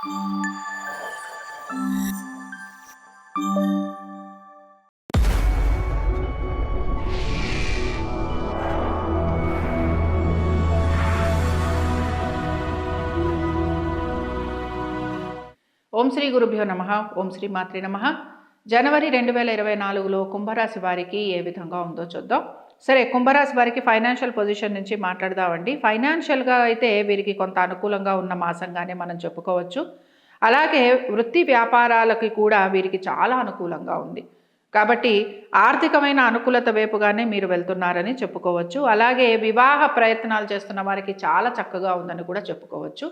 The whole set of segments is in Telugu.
ఓం శ్రీ గురుభ్యో నమ. ఓం శ్రీ మాత్రి నమ. జనవరి రెండు వేల ఇరవై నాలుగులో కుంభరాశి వారికి ఏ విధంగా ఉందో చూద్దాం. సరే కుంభరాశి వారికి ఫైనాన్షియల్ పొజిషన్ నుంచి మాట్లాడదామండి. ఫైనాన్షియల్గా అయితే వీరికి కొంత అనుకూలంగా ఉన్న మాసంగానే మనం చెప్పుకోవచ్చు. అలాగే వృత్తి వ్యాపారాలకి కూడా వీరికి చాలా అనుకూలంగా ఉంది. కాబట్టి ఆర్థికమైన అనుకూలత వైపుగానే మీరు వెళ్తున్నారని చెప్పుకోవచ్చు. అలాగే వివాహ ప్రయత్నాలు చేస్తున్న వారికి చాలా చక్కగా ఉందని కూడా చెప్పుకోవచ్చు.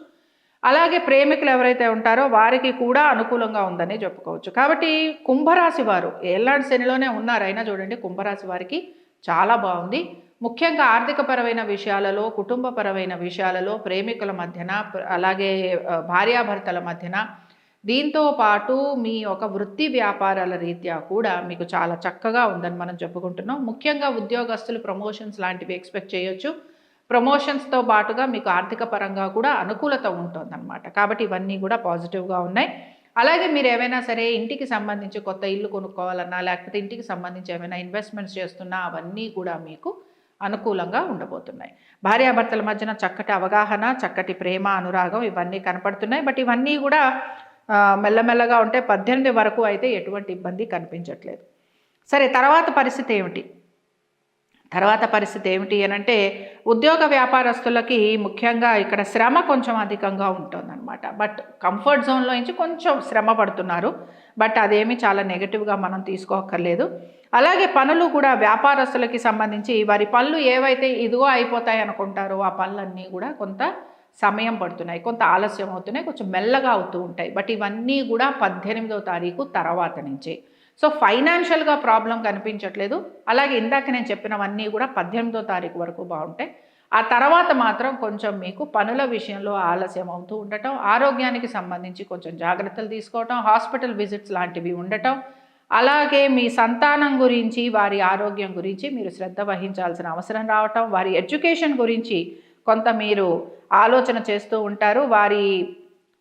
అలాగే ప్రేమికులు ఎవరైతే ఉంటారో వారికి కూడా అనుకూలంగా ఉందని చెప్పుకోవచ్చు. కాబట్టి కుంభరాశి వారు ఏళ్ళాంటి శనిలోనే ఉన్నారు. అయినా చూడండి కుంభరాశి వారికి చాలా బాగుంది. ముఖ్యంగా ఆర్థికపరమైన విషయాలలో కుటుంబపరమైన విషయాలలో ప్రేమికుల మధ్యన అలాగే భార్యాభర్తల మధ్యన దీంతో పాటు మీ ఒక వృత్తి వ్యాపారాల రీత్యా కూడా మీకు చాలా చక్కగా ఉందని మనం చెప్పుకుంటున్నాం. ముఖ్యంగా ఉద్యోగస్తులు ప్రమోషన్స్ లాంటివి ఎక్స్పెక్ట్ చేయొచ్చు. ప్రమోషన్స్తో పాటుగా మీకు ఆర్థిక పరంగా కూడా అనుకూలత ఉంటుందన్నమాట. కాబట్టి ఇవన్నీ కూడా పాజిటివ్గా ఉన్నాయి. అలాగే మీరు ఏమైనా సరే ఇంటికి సంబంధించి కొత్త ఇల్లు కొనుక్కోవాలన్నా లేకపోతే ఇంటికి సంబంధించి ఏమైనా ఇన్వెస్ట్మెంట్స్ చేస్తున్నా అవన్నీ కూడా మీకు అనుకూలంగా ఉండబోతున్నాయి. భార్యాభర్తల మధ్యన చక్కటి అవగాహన చక్కటి ప్రేమ అనురాగం ఇవన్నీ కనపడుతున్నాయి. బట్ ఇవన్నీ కూడా మెల్లమెల్లగా ఉంటే పద్దెనిమిది వరకు అయితే ఎటువంటి ఇబ్బంది కనిపించట్లేదు. సరే తర్వాత పరిస్థితి ఏమిటి? తర్వాత పరిస్థితి ఏమిటి అని అంటే ఉద్యోగ వ్యాపారస్తులకి ముఖ్యంగా ఇక్కడ శ్రమ కొంచెం అధికంగా ఉంటుందన్నమాట. బట్ కంఫర్ట్ జోన్లో నుంచి కొంచెం శ్రమ పడుతున్నారు. బట్ అదేమి చాలా నెగిటివ్గా మనం తీసుకోక్కర్లేదు. అలాగే పనులు కూడా వ్యాపారస్తులకి సంబంధించి వారి పనులు ఏవైతే ఇదిగో అయిపోతాయి అనుకుంటారో ఆ పనులన్నీ కూడా కొంత సమయం పడుతున్నాయి. కొంత ఆలస్యం అవుతున్నాయి. కొంచెం మెల్లగా అవుతూ ఉంటాయి. బట్ ఇవన్నీ కూడా పద్దెనిమిదో తారీఖు తర్వాత నుంచి. సో ఫైనాన్షియల్గా ప్రాబ్లం కనిపించట్లేదు. అలాగే ఇందాక నేను చెప్పినవన్నీ కూడా పద్దెనిమిదో తారీఖు వరకు బాగుంటాయి. ఆ తర్వాత మాత్రం కొంచెం మీకు పనుల విషయంలో ఆలస్యం అవుతూ ఉండటం ఆరోగ్యానికి సంబంధించి కొంచెం జాగ్రత్తలు తీసుకోవటం హాస్పిటల్ విజిట్స్ లాంటివి ఉండటం అలాగే మీ సంతానం గురించి వారి ఆరోగ్యం గురించి మీరు శ్రద్ధ వహించాల్సిన అవసరం రావటం వారి ఎడ్యుకేషన్ గురించి కొంత మీరు ఆలోచన చేస్తూ ఉంటారు వారి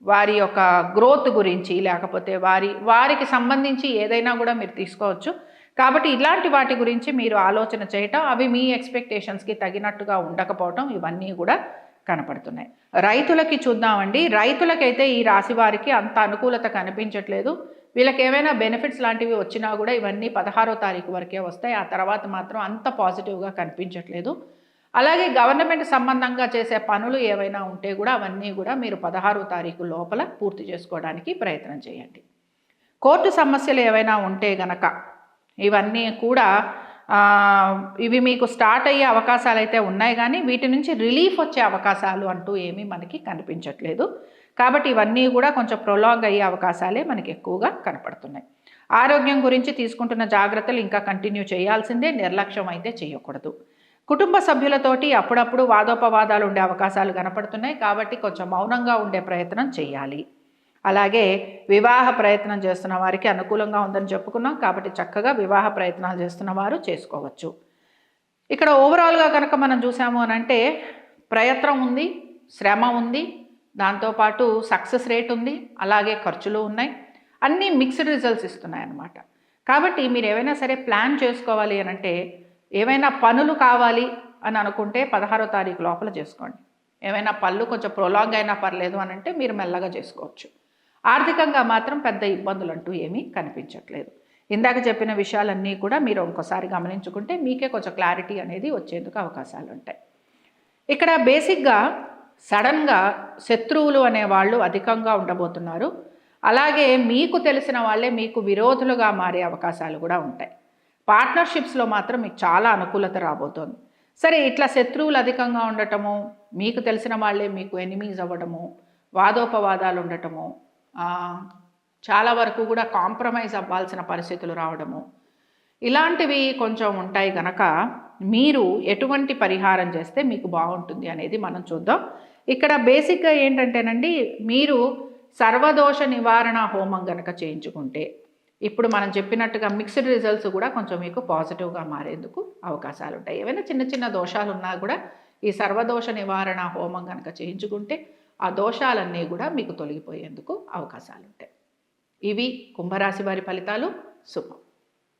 వారి యొక్క గ్రోత్ గురించి లేకపోతే వారి వారికి సంబంధించి ఏదైనా కూడా మీరు తీసుకోవచ్చు. కాబట్టి ఇలాంటి వాటి గురించి మీరు ఆలోచన చేయటం అవి మీ ఎక్స్పెక్టేషన్స్కి తగినట్టుగా ఉండకపోవటం ఇవన్నీ కూడా కనపడుతున్నాయి. రైతులకి చూద్దామండి. రైతులకైతే ఈ రాశి వారికి అంత అనుకూలత కనిపించట్లేదు. వీళ్ళకి ఏమైనా బెనిఫిట్స్ లాంటివి వచ్చినా కూడా ఇవన్నీ పదహారో తారీఖు వరకే వస్తాయి. ఆ తర్వాత మాత్రం అంత పాజిటివ్గా కనిపించట్లేదు. అలాగే గవర్నమెంట్ సంబంధంగా చేసే పనులు ఏవైనా ఉంటే కూడా అవన్నీ కూడా మీరు పదహారో తారీఖు లోపల పూర్తి చేసుకోవడానికి ప్రయత్నం చేయండి. కోర్టు సమస్యలు ఏవైనా ఉంటే గనక ఇవన్నీ కూడా ఇవి మీకు స్టార్ట్ అయ్యే అవకాశాలు అయితే ఉన్నాయి కానీ వీటి నుంచి రిలీఫ్ వచ్చే అవకాశాలు అంటూ ఏమీ మనకి కనిపించట్లేదు. కాబట్టి ఇవన్నీ కూడా కొంచెం ప్రొలాంగ్ అయ్యే అవకాశాలే మనకి ఎక్కువగా కనపడుతున్నాయి. ఆరోగ్యం గురించి తీసుకుంటున్న జాగ్రత్తలు ఇంకా కంటిన్యూ చేయాల్సిందే నిర్లక్ష్యం అయితే చేయకూడదు. కుటుంబ సభ్యులతోటి అప్పుడప్పుడు వాదోపవాదాలు ఉండే అవకాశాలు కనపడుతున్నాయి కాబట్టి కొంచెం మౌనంగా ఉండే ప్రయత్నం చేయాలి. అలాగే వివాహ ప్రయత్నం చేస్తున్న వారికి అనుకూలంగా ఉందని చెప్పుకున్నాం కాబట్టి చక్కగా వివాహ ప్రయత్నాలు చేస్తున్న వారు చేసుకోవచ్చు. ఇక్కడ ఓవరాల్గా కనుక మనం చూసాము అని అంటే ప్రయత్నం ఉంది శ్రమ ఉంది దాంతోపాటు సక్సెస్ రేట్ ఉంది అలాగే ఖర్చులు ఉన్నాయి. అన్నీ మిక్స్డ్ రిజల్ట్స్ ఇస్తున్నాయి అన్నమాట కాబట్టి మీరు ఏవైనా సరే ప్లాన్ చేసుకోవాలి అని అంటే ఏమైనా పనులు కావాలి అని అనుకుంటే పదహారో తారీఖు లోపల చేసుకోండి. ఏమైనా పళ్ళు కొంచెం ప్రొలాంగ్ అయినా పర్లేదు అని అంటే మీరు మెల్లగా చేసుకోవచ్చు. ఆర్థికంగా మాత్రం పెద్ద ఇబ్బందులు అంటూ ఏమీ కనిపించట్లేదు. ఇందాక చెప్పిన విషయాలన్నీ కూడా మీరు ఇంకోసారి గమనించుకుంటే మీకే కొంచెం క్లారిటీ అనేది వచ్చేందుకు అవకాశాలు ఉంటాయి. ఇక్కడ బేసిక్గా సడన్గా శత్రువులు అనేవాళ్ళు అధికంగా ఉండబోతున్నారు. అలాగే మీకు తెలిసిన వాళ్ళే మీకు విరోధులుగా మారే అవకాశాలు కూడా ఉంటాయి. పార్ట్నర్షిప్స్లో మాత్రం మీకు చాలా అనుకూలత రాబోతోంది. సరే ఇట్లా శత్రువులు అధికంగా ఉండటము మీకు తెలిసిన వాళ్ళే మీకు ఎనిమీస్ అవ్వడము వాదోపవాదాలు ఉండటము చాలా వరకు కూడా కాంప్రమైజ్ అవ్వాల్సిన పరిస్థితులు రావడము ఇలాంటివి కొంచెం ఉంటాయి గనక మీరు ఎటువంటి పరిహారం చేస్తే మీకు బాగుంటుంది అనేది మనం చూద్దాం. ఇక్కడ బేసిక్గా ఏంటంటేనండి మీరు సర్వదోష నివారణ హోమం గనక చేయించుకుంటే ఇప్పుడు మనం చెప్పినట్టుగా మిక్స్డ్ రిజల్ట్స్ కూడా కొంచెం మీకు పాజిటివ్గా మారేందుకు అవకాశాలు ఉంటాయి. ఏవైనా చిన్న చిన్న దోషాలు ఉన్నా కూడా ఈ సర్వదోష నివారణ హోమం కనుక చేయించుకుంటే ఆ దోషాలన్నీ కూడా మీకు తొలగిపోయేందుకు అవకాశాలు ఉంటాయి. ఇవి కుంభరాశి వారి ఫలితాలు. శుభం.